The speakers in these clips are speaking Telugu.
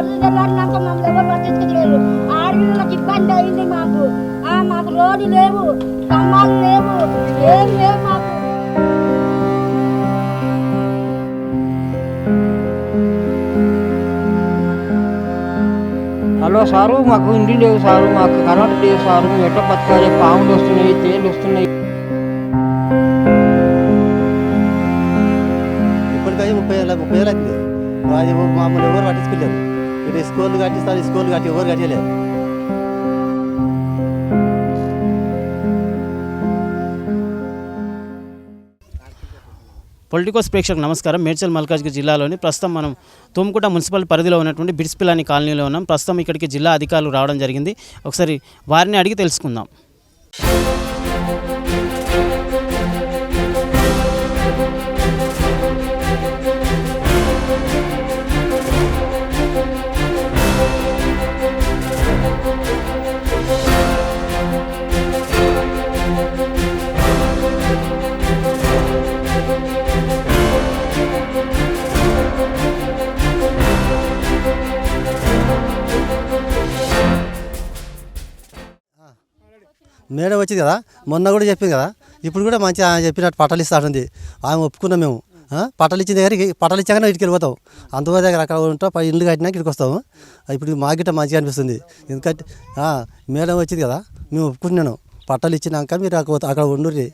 తెల్లారినాక మమ్మల్ని ఎవరు పట్టించుకోలేదు. ఆడపిల్లలకు ఇబ్బంది అయింది మాకు. ఆ, మాకు రోడ్డు లేవు లేవు ఏం లేవు మాకు. హలో సారు మాకు ఇండి లేవు సారు మాకు కరెంట్ లేవు సారు మేము ఎట్లా బతకాలి? పాములు వస్తున్నాయి తేలు వస్తున్నాయి. ఇప్పటికీ ముప్పై ముప్పై ఏళ్ళు మామూలు ఎవరు పట్టించుకోలేరు ఇటు స్కూల్ కట్టిస్తారు స్కూల్ కట్టి ఎవరు కట్టలేదు పొలిటికోస్ ప్రేక్షకు నమస్కారం. మేడ్చల్ మల్కాజ్గిరి జిల్లాలోని ప్రస్తుతం మనం తుమ్కుట మున్సిపల్ పరిధిలో ఉన్నటువంటి బిడ్స్పిలాని కాలనీలో ఉన్నాం. ప్రస్తుతం ఇక్కడికి జిల్లా అధికారులు రావడం జరిగింది. ఒకసారి వారిని అడిగి తెలుసుకుందాం. మేడం వచ్చింది కదా మొన్న కూడా చెప్పింది కదా ఇప్పుడు కూడా మంచిగా ఆమె చెప్పినట్టు పట్టాలు ఇస్తా ఆమె ఒప్పుకున్నాం మేము. ఆ, పట్టాలు ఇచ్చిన దగ్గరికి పట్టాలు ఇచ్చాకనే ఇటుకి వెళ్ళిపోతాం అందువల్ల దగ్గర అక్కడ ఉంటాం పై ఇల్లు కట్టినాక ఇక్కడికి వస్తాము ఇప్పుడు మా గిట్ట మంచిగా అనిపిస్తుంది. ఎందుకంటే మేడం వచ్చింది కదా మేము ఒప్పుకున్నాను. పట్టాలు ఇచ్చినాక మీరు అక్కడ అక్కడ ఉండుర్రి.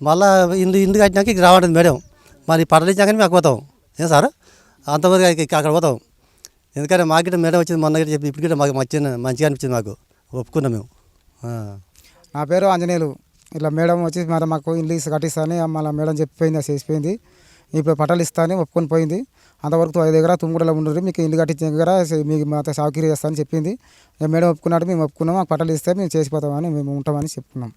మళ్ళా ఇల్లు ఇల్లు కట్టినాక ఇక్కడ రావడం మేడం. మరి పట్టాలు ఇచ్చాకనే మేము అక్కడ పోతాం. ఏం సార్? అంతవరకు అక్కడ పోతాం. ఎందుకంటే మా గిట్ట మేడం వచ్చింది మొన్న గిట్ట చెప్పి ఇప్పుడు గిట్ట మాకు మంచిగా మంచిగా అనిపించింది మాకు. ఒప్పుకున్నాం మేము. నా పేరు ఆంజనేయులు. ఇట్లా మేడం వచ్చి మరి మాకు ఇల్లు కట్టిస్తాని మళ్ళీ మేడం చెప్పిపోయింది అది చేసిపోయింది. ఇప్పుడు పట్టాలు ఇస్తాని ఒప్పుకొని పోయింది. అంతవరకు ఐదు దగ్గర తుమ్ముడలో ఉండరు మీకు ఇల్లు కట్టించిన దగ్గర మీకు మాతో సౌకర్యం చేస్తానని చెప్పింది. మేడం ఒప్పుకున్నట్టు మేము ఒప్పుకున్నాం మాకు పట్టాలు ఇస్తే మేము చేసిపోతామని మేము ఉంటామని చెప్పుకున్నాం.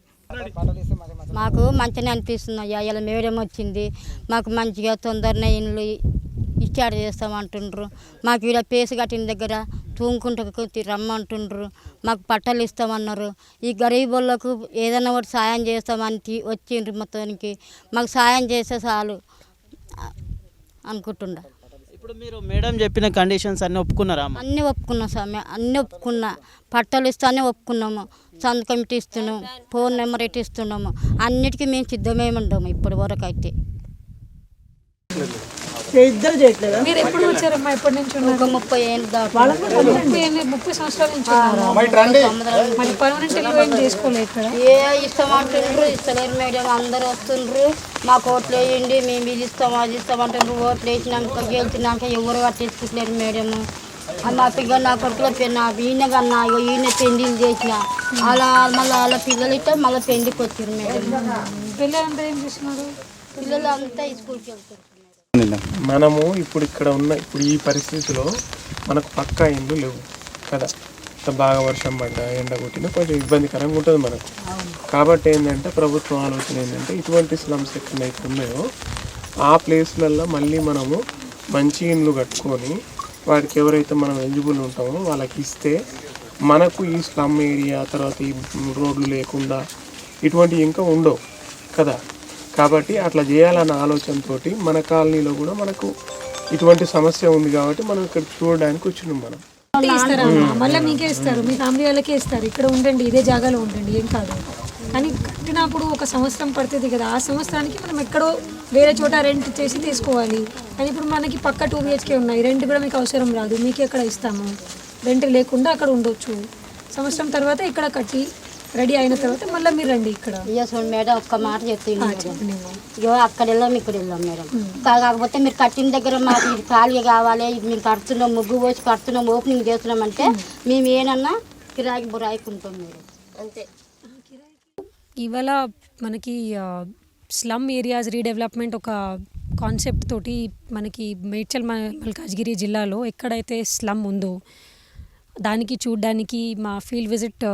మాకు మంచిగా అనిపిస్తుంది అయ్యా ఇలా మేడం వచ్చింది. మాకు మంచిగా తొందరనే ఇండ్లు ఇచ్చాడు చేస్తామంటుండ్రు. మాకు ఇక్కడ పేసు కట్టిన దగ్గర తూముకుంటకు రమ్మంటుండ్రు. మాకు పట్టలు ఇస్తామన్నారు. ఈ గరీబులకు ఏదైనా ఒకటి సాయం చేస్తామని వచ్చిండ్రు మొత్తానికి. మాకు సాయం చేస్తే చాలు అనుకుంటుండ. ఇప్పుడు మీరు మేడం చెప్పిన కండిషన్స్ అన్నీ ఒప్పుకున్నారా? అన్నీ ఒప్పుకున్నాం స్వామి అన్నీ ఒప్పుకున్నా. పట్టలు ఇస్తానే ఒప్పుకున్నాము. సంతకం ఇటు ఇస్తున్నాము ఫోన్ నెంబర్ ఇటు ఇస్తున్నాము. అన్నిటికీ మేము సిద్ధమే ఉంటాము ఇప్పటి వరకు అయితే. ఇద్దరు చేయట్లేదా? మీరు ఎప్పుడు వచ్చారమ్మా? ఎప్పటి నుంచి ఉన్నారు? ఒక ముప్పై ఏళ్ళు ముప్పై ఏళ్ళు ముప్పై సంవత్సరాల నుంచి మరి పర్మనెంట్ ఇల్లు ఏం చేసుకోలేదు ఇక్కడ? ఏ ఇస్తామంటుండ్రు ఇస్తలేరు మేడం. అందరు వస్తుండ్రు. మాకు ఓట్లు వేయండి మేము ఇది ఇస్తాం అది ఇస్తామంటుండ్రు ఓట్లు వేసినాక గెలిచినాక ఎవరు కట్టేసుకుంటలేరు మేడం. మా పిల్ల నా కొడుకుల పెన్న ఈయన కన్నా ఈయన పెండిలు చేసిన. అలా మళ్ళీ వాళ్ళ పిల్లలు ఇట్లా మళ్ళీ పెండికి వచ్చారు మేడం. పిల్లలంతా ఏం చేస్తున్నారు? పిల్లలు అంతా స్కూల్కి వెళ్తారు మనము ఇప్పుడు ఇక్కడ ఉన్న ఇప్పుడు ఈ పరిస్థితిలో మనకు పక్కా ఇండ్లు లేవు. కదా? ఇంత బాగా వర్షం పడ్డా ఎండ కొట్టినా కొంచెం ఇబ్బందికరంగా ఉంటుంది మనకు. కాబట్టి ఏంటంటే ప్రభుత్వం ఆలోచన ఏంటంటే ఇటువంటి స్లమ్స్ ఎక్కడైతే ఉన్నాయో ఆ ప్లేస్లలో మళ్ళీ మనము మంచి ఇండ్లు కట్టుకొని వాటికి ఎవరైతే మనం ఎలిజిబుల్ ఉంటామో వాళ్ళకి ఇస్తే మనకు ఈ స్లమ్ ఏరియా తర్వాత ఈ రోడ్లు లేకుండా ఇటువంటివి ఇంకా ఉండవు. కదా? కాబట్టి అట్లా చేయాలన్న ఆలోచనతోటి మన కాలనీలో కూడా మనకు ఇటువంటి సమస్య ఉంది కాబట్టి మనం ఇక్కడ చూడడానికి వచ్చినాం మనం. ఇస్తారమ్మా మళ్ళీ మీకే ఇస్తారు. మీ ఫ్యామిలీ వాళ్ళకే ఇస్తారు. ఇక్కడ ఉండండి ఇదే జాగాలో ఉండండి ఏం కాదు. కానీ కట్టినప్పుడు ఒక సంవత్సరం పడుతుంది కదా. ఆ సంవత్సరానికి మనం ఎక్కడో వేరే చోట రెంట్ చేసి తీసుకోవాలి. కానీ ఇప్పుడు మనకి పక్క టూ బిహెచ్కే ఉన్నాయి. రెంట్ కూడా మీకు అవసరం రాదు. మీకే ఎక్కడ ఇస్తాము. రెంట్ లేకుండా అక్కడ ఉండొచ్చు. సంవత్సరం తర్వాత ఇక్కడ కట్టి రెడీ అయిన తర్వాత మళ్ళీ మీరు రండి ఇక్కడ. చూడండి మేడం ఒక్క మాట చెప్తుంది అక్కడ వెళ్ళాం ఇక్కడ వెళ్ళాం మేడం. కాకపోతే మీరు కట్టిన దగ్గర మాకు ఇది ఖాళీ కావాలి ఇది మేము కడుతున్నాం ముగ్గు పోసి కడుతున్నాం ఓపెనింగ్ చేస్తున్నాం అంటే మేము ఏనన్నా కిరాయికి బురాయికి ఉంటాం మేడం. అంతే. ఇవాళ మనకి స్లమ్ ఏరియాస్ రీడెవలప్మెంట్ ఒక కాన్సెప్ట్ తోటి మనకి మేడ్చల్ మల్కాజ్గిరి జిల్లాలో ఎక్కడైతే స్లమ్ ఉందో దానికి చూడడానికి మా ఫీల్డ్ విజిట్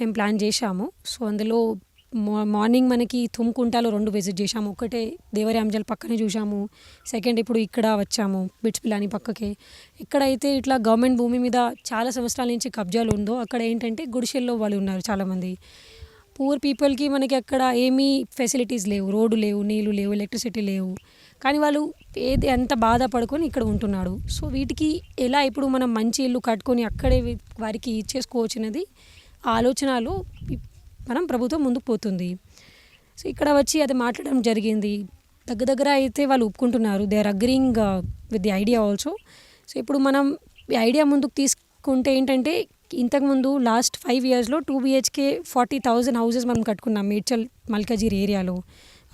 మేము ప్లాన్ చేశాము. సో అందులో మా- మార్నింగ్ మనకి తుమ్కుంటాలో రెండు విజిట్ చేశాము. ఒకటే దేవరి అంజల్ పక్కనే చూసాము సెకండ్ ఇప్పుడు ఇక్కడ వచ్చాము బిట్స్ పిలాని పక్కకే. ఎక్కడైతే ఇట్లా గవర్నమెంట్ భూమి మీద చాలా సంవత్సరాల నుంచి కబ్జాలు ఉందో అక్కడ ఏంటంటే గుడిసెల్లో వాళ్ళు ఉన్నారు చాలామంది. పూర్ పీపుల్కి మనకి అక్కడ ఏమీ ఫెసిలిటీస్ లేవు. రోడ్డు లేవు నీళ్ళు లేవు ఎలక్ట్రిసిటీ లేవు. కానీ వాళ్ళు ఏది ఎంత బాధపడుకొని ఇక్కడ ఉంటున్నాడు. సో వీటికి ఎలా ఇప్పుడు మనం మంచి ఇల్లు కట్టుకొని అక్కడే వారికి ఇచ్చేసుకోవచ్చినది ఆ ఆలోచనలో మనం ప్రభుత్వం ముందుకు పోతుంది. సో ఇక్కడ వచ్చి అది మాట్లాడడం జరిగింది. దగ్గర దగ్గర అయితే వాళ్ళు ఒప్పుకుంటున్నారు. They are agreeing with the idea also so ఇప్పుడు మనం ఈ ఐడియా ముందుకు తీసుకుంటే ఏంటంటే ఇంతకుముందు లాస్ట్ ఫైవ్ ఇయర్స్లో two BHK forty thousand houses మనం కట్టుకున్నాం. మేడ్చల్ మల్కాజీర్ ఏరియాలో.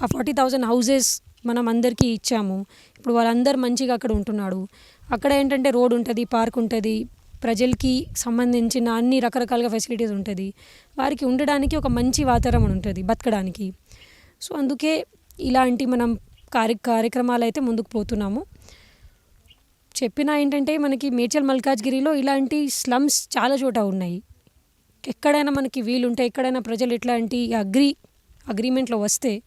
ఆ ఫార్టీ థౌజండ్ హౌసెస్ మనం అందరికీ ఇచ్చాము. ఇప్పుడు వాళ్ళందరూ మంచిగా అక్కడ ఉంటున్నాడు. అక్కడ ఏంటంటే రోడ్ ఉంటుంది పార్క్ ఉంటుంది. ప్రజలకి సంబంధించిన అన్ని రకరకాలుగా ఫెసిలిటీస్ ఉంటుంది. వారికి ఉండడానికి ఒక మంచి వాతావరణం ఉంటుంది బతకడానికి. సో అందుకే ఇలాంటి మనం కార్య కార్యక్రమాలు అయితే ముందుకు పోతున్నాము. చెప్పిన ఏంటంటే మనకి మేడ్చల్ మల్కాజ్గిరిలో ఇలాంటి స్లమ్స్ చాలా చోట ఉన్నాయి. ఎక్కడైనా మనకి వీలుంటే ఎక్కడైనా ప్రజలు ఇట్లాంటి అగ్రి అగ్రిమెంట్లో వస్తే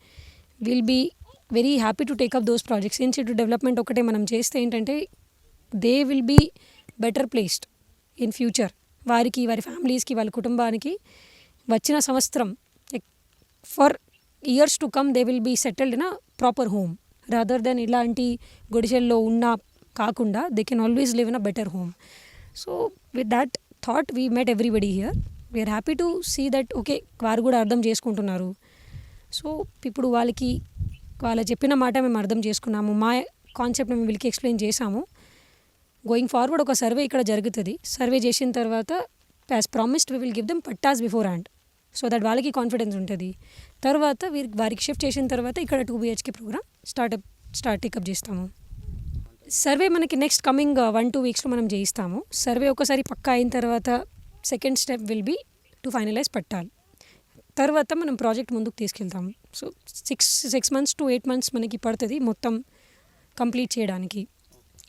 will be very happy to take up those projects. Institute development ఒకటే మనం చేస్తే ఏంటంటే they will be better placed in future. వారికి వారి ఫ్యామిలీస్కి వాళ్ళ కుటుంబానికి వచ్చిన సంవత్సరం for years to come they will be settled in a proper home. Rather than ఇలాంటి గొడిసెల్లో ఉన్న కాకుండా they can always live in a better home. So with that thought we met everybody here. We are happy to see that okay వారు కూడా అర్థం చేసుకుంటున్నారు. సో ఇప్పుడు వాళ్ళకి వాళ్ళు చెప్పిన మాట మేము అర్థం చేసుకున్నాము. మా కాన్సెప్ట్ మేము వీళ్ళకి ఎక్స్ప్లెయిన్ చేశాము. గోయింగ్ ఫార్వర్డ్ ఒక సర్వే ఇక్కడ జరుగుతుంది. సర్వే చేసిన తర్వాత as promised we will give them pattas before hand so that వాళ్ళకి కాన్ఫిడెన్స్ ఉంటుంది. తర్వాత వీరి వారికి షిఫ్ట్ చేసిన తర్వాత ఇక్కడ two BHK program startup start take up చేస్తాము. సర్వే మనకి నెక్స్ట్ కమింగ్ వన్ టూ వీక్స్లో మనం చేయిస్తాము. సర్వే ఒకసారి పక్కా అయిన తర్వాత second step will be to finalize పట్టాలి తర్వాత మనం ప్రాజెక్ట్ ముందుకు తీసుకెళ్తాం. So six six months to eight months మనకి పడుతుంది మొత్తం కంప్లీట్ చేయడానికి.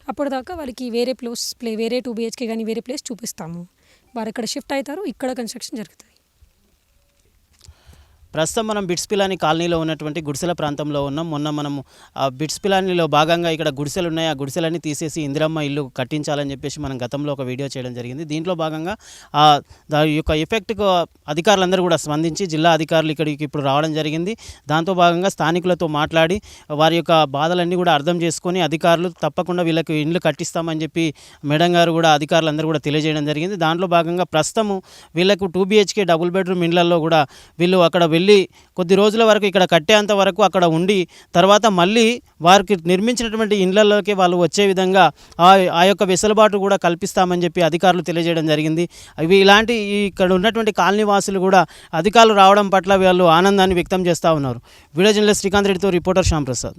అప్పటిదాకా వాళ్ళకి వేరే ప్లేస్ ప్లే వేరే టూ బిహెచ్కే కానీ వేరే ప్లేస్ చూపిస్తాము. వారు అక్కడ షిఫ్ట్ అవుతారు ఇక్కడ కన్స్ట్రక్షన్ జరుగుతుంది. ప్రస్తుతం మనం బిట్స్ పిలాని కాలనీలో ఉన్నటువంటి గుడిసెల ప్రాంతంలో ఉన్నాం. మొన్న మనము ఆ బిట్స్ పిలానీలో భాగంగా ఇక్కడ గుడిసెలు ఉన్నాయి ఆ గుడిసెలన్నీ తీసేసి ఇందిరమ్మ ఇల్లు కట్టించాలని చెప్పేసి మనం గతంలో ఒక వీడియో చేయడం జరిగింది. దీంట్లో భాగంగా దాని యొక్క ఎఫెక్ట్కు అధికారులందరూ కూడా స్పందించి జిల్లా అధికారులు ఇక్కడికి ఇప్పుడు రావడం జరిగింది. దాంతో భాగంగా స్థానికులతో మాట్లాడి వారి యొక్క బాధలన్నీ కూడా అర్థం చేసుకొని అధికారులు తప్పకుండా వీళ్ళకి ఇండ్లు కట్టిస్తామని చెప్పి మేడం గారు కూడా అధికారులందరూ కూడా తెలియజేయడం జరిగింది. దాంట్లో భాగంగా ప్రస్తుతము వీళ్ళకు టూ బిహెచ్కే డబుల్ బెడ్రూమ్ ఇండ్లలో కూడా వీళ్ళు అక్కడ వెళ్ళి కొద్ది రోజుల వరకు ఇక్కడ కట్టేంత వరకు అక్కడ ఉండి తర్వాత మళ్ళీ వారికి నిర్మించినటువంటి ఇండ్లలోకి వాళ్ళు వచ్చే విధంగా ఆ ఆ యొక్క వెసులుబాటు కూడా కల్పిస్తామని చెప్పి అధికారులు తెలియజేయడం జరిగింది. అవి ఇలాంటి ఇక్కడ ఉన్నటువంటి కాలనీ వాసులు కూడా అధికారులు రావడం పట్ల వీళ్ళు ఆనందాన్ని వ్యక్తం చేస్తూ ఉన్నారు. వీడియో జర్నలిస్ట్ శ్రీకాంత్ రెడ్డితో reporter Shyamprasad